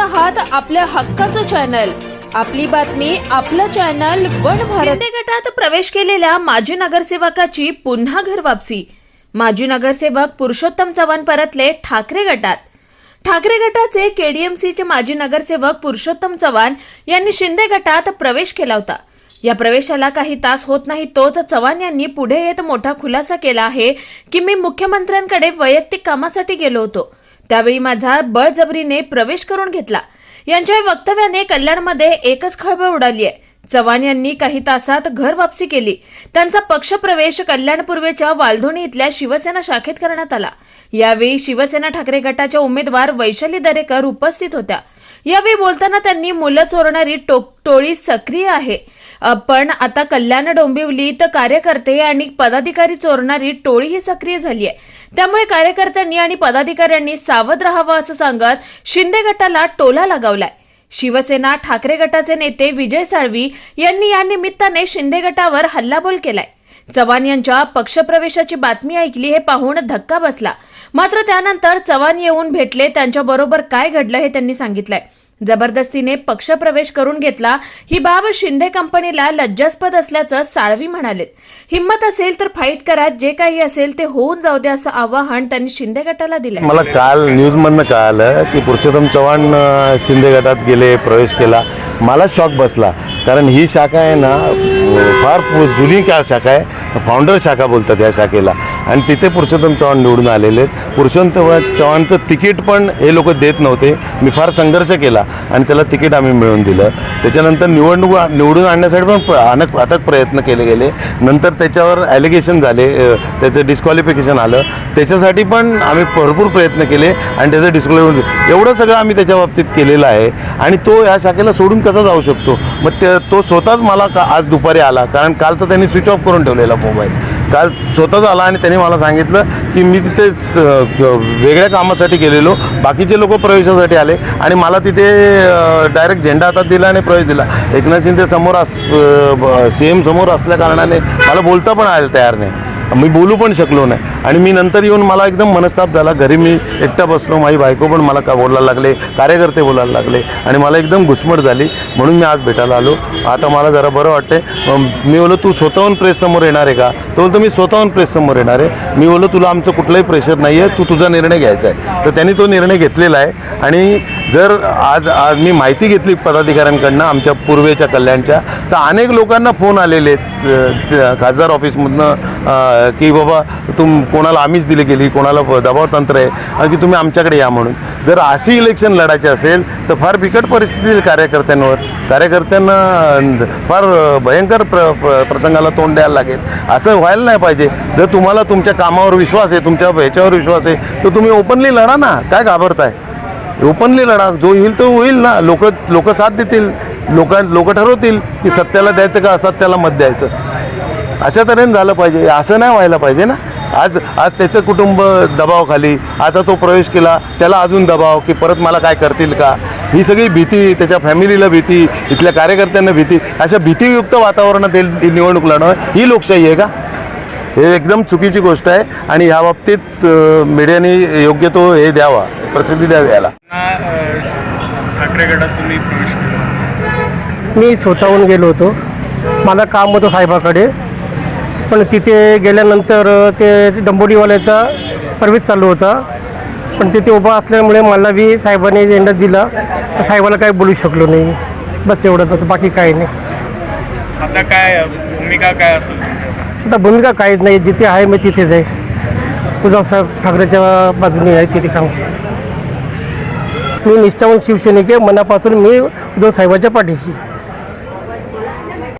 आहात आपल्या हक्काचं चॅनल आपली बातमी आपलं चॅनल वन भारत. गटात प्रवेश केलेल्या माजी नगरसेवकाची पुन्हा घर वापसी. माजी नगरसेवक पुरुषोत्तम चव्हाण परतले ठाकरे गटात. ठाकरे गटाचे केडीएमसीचे माजी नगरसेवक पुरुषोत्तम चव्हाण यांनी शिंदे गटात प्रवेश केला होता. या प्रवेशाला काही तास होत नाही तोच चव्हाण यांनी पुढे येत मोठा खुलासा केला आहे की मी मुख्यमंत्र्यांकडे वैयक्तिक कामासाठी गेलो होतो. त्यावेळी माझा बळजबरीने प्रवेश करून घेतला. यांच्या वक्तव्याने कल्याणमध्ये एकच खळबळ उडाली आहे. चव्हाण यांनी काही तासात घर वापसी केली. त्यांचा पक्षप्रवेश कल्याण पूर्वेच्या वालधोणी इथल्या शिवसेना शाखेत करण्यात आला. यावेळी शिवसेना ठाकरे गटाच्या उमेदवार वैशाली दरेकर उपस्थित होत्या. यावेळी बोलताना त्यांनी मुलं चोरणारी टोळी सक्रिय आहे. पण आता कल्याण डोंबिवलीत कार्यकर्ते आणि पदाधिकारी चोरणारी टोळी ही सक्रिय झाली आहे. त्यामुळे कार्यकर्त्यांनी आणि पदाधिकाऱ्यांनी सावध राहावं असं सांगत शिंदे गटाला टोला लगावलाय. शिवसेना ठाकरे गटाचे नेते विजय साळवी यांनी या निमित्ताने शिंदे गटावर हल्लाबोल केलाय. चव्हाण यांच्या पक्षप्रवेशाची बातमी ऐकली हे पाहून धक्का बसला. मात्र त्यानंतर चव्हाण येऊन भेटले त्यांच्याबरोबर काय घडलं हे त्यांनी सांगितलंय. जबरदस्तीने पक्षप्रवेश करून घेतला. ही बाब शिंदे कंपनीला लज्जास्पद असल्याचं साळवी म्हणालेत हिंमत असेल तर फाईट करा जे काही असेल ते होऊन जाऊ दे असं आवाहन त्यांनी शिंदे गटाला दिलं मला काल न्यूजमधनं कळालं की पुरुषोत्तम चव्हाण शिंदे गटात गेले प्रवेश केला. मला शॉक बसला. कारण ही शाखा आहे ना फार जुनी का शाखा आहे? फाउंडर शाखा बोलतात या शाखेला. आणि तिथे पुरुषोत्तम चव्हाण निवडून आलेले आहेत. पुरुषोत्तम चव्हाणचं तिकीट पण हे लोक देत नव्हते. मी फार संघर्ष केला आणि त्याला तिकीट आम्ही मिळवून दिलं. त्याच्यानंतर निवडणूक निवडून आणण्यासाठी पण अनेक अथक प्रयत्न केले गेले. नंतर त्याच्यावर ॲलिगेशन झाले. त्याचं डिस्क्वालिफिकेशन आलं. त्याच्यासाठी पण आम्ही भरपूर प्रयत्न केले आणि त्याचं डिस्क्वालिफिकेशन एवढं सगळं आम्ही त्याच्या बाबतीत केलेलं आहे. आणि तो या शाखेला सोडून कसा जाऊ शकतो? मग ते तो स्वतःच मला का आज दुपारी आला. कारण काल तर त्यांनी स्विच ऑफ करून ठेवलेला. मोबाईल काल स्वतःच आला आणि त्यांनी मला सांगितलं की मी तिथे वेगळ्या कामासाठी गेलेलो. बाकीचे लोक प्रवेशासाठी आले आणि मला तिथे डायरेक्ट झेंडा हातात दिला आणि प्रवेश दिला. एकनाथ शिंदे समोर अस सी एम समोर असल्या कारणाने मला बोलता पण आलं तयार नाही. मी बोलू पण शकलो नाही. आणि मी नंतर येऊन मला एकदम मनस्ताप झाला. घरी मी एकटा बसलो. माझी बायको पण मला का बोलायला लागले कार्यकर्ते बोलायला लागले आणि मला एकदम घुसमट झाली. म्हणून मी आज भेटायला आलो. आता मला जरा बरं वाटते मी बोललो तू स्वतःहून प्रेससमोर येणार आहे का? तो बोलतो मी स्वतःहून प्रेससमोर येणार आहे. मी बोललो तुला आमचं कुठलंही प्रेशर नाही आहे तू तुझा निर्णय घ्यायचा आहे. तर त्यांनी तो निर्णय घेतलेला आहे. आणि जर आज आज मी माहिती घेतली पदाधिकाऱ्यांकडनं आमच्या पूर्वेच्या कल्याणच्या तर अनेक लोकांना फोन आलेले आहेत. खासदार ऑफिसमधनं की बाबा तुम कोणाला आम्हीच दिली गेली कोणाला दबाव तंत्र आहे आणि की तुम्ही आमच्याकडे या म्हणून. जर अशी इलेक्शन लढायचे असेल तर फार बिकट परिस्थिती कार्यकर्त्यांवर. कार्यकर्त्यांना फार भयंकर प्र प्र- प्रसंगाला तोंड द्यायला लागेल. असं व्हायला नाही पाहिजे. जर तुम्हाला तुमच्या कामावर विश्वास आहे तुमच्या ह्याच्यावर विश्वास आहे तर तुम्ही ओपनली लढा ना. काय घाबरताय? ओपनली लढा. जो येईल तो होईल ना. लोक लोक साथ देतील. लोक लोक ठरवतील की सत्याला द्यायचं का असत्याला मत द्यायचं. अशा तऱ्हेने झालं पाहिजे. असं नाही व्हायला पाहिजे ना. आज आज त्याचं कुटुंब दबावाखाली आता तो प्रवेश केला त्याला अजून दबाव की परत मला काय करतील का? ही सगळी भीती त्याच्या फॅमिलीला भीती इथल्या कार्यकर्त्यांना भीती अशा भीतीयुक्त वातावरणात निवडणूक लढणं ही लोकशाही आहे का? हे एकदम चुकीची गोष्ट आहे आणि ह्या बाबतीत मीडियाने योग्य तो हे द्यावा प्रसिद्धी द्यावी याला. ना अ, ठाकरे गटात तुम्ही प्रवेश केला. मी स्वतःहून गेलो होतो. मला काम होतं साहेबाकडे. पण तिथे गेल्यानंतर ते डंबोलीवाल्याचा प्रवेश चालू होता. पण तिथे उभा असल्यामुळे मला बी साहेबांनी झेंडा दिला. साहेबाला काही बोलू शकलो नाही. बस एवढंच होतं बाकी काही नाही. आता काय भूमिका काय असेल आता भूमिका काहीच नाही. जिथे आहे मी तिथेच आहे. उद्धव साहेब ठाकरेच्या बाजूने आहे तिथे काम. मी निष्ठावून शिवसैनिक आहे. मनापासून मी उद्धव साहेबाच्या पाठीशी.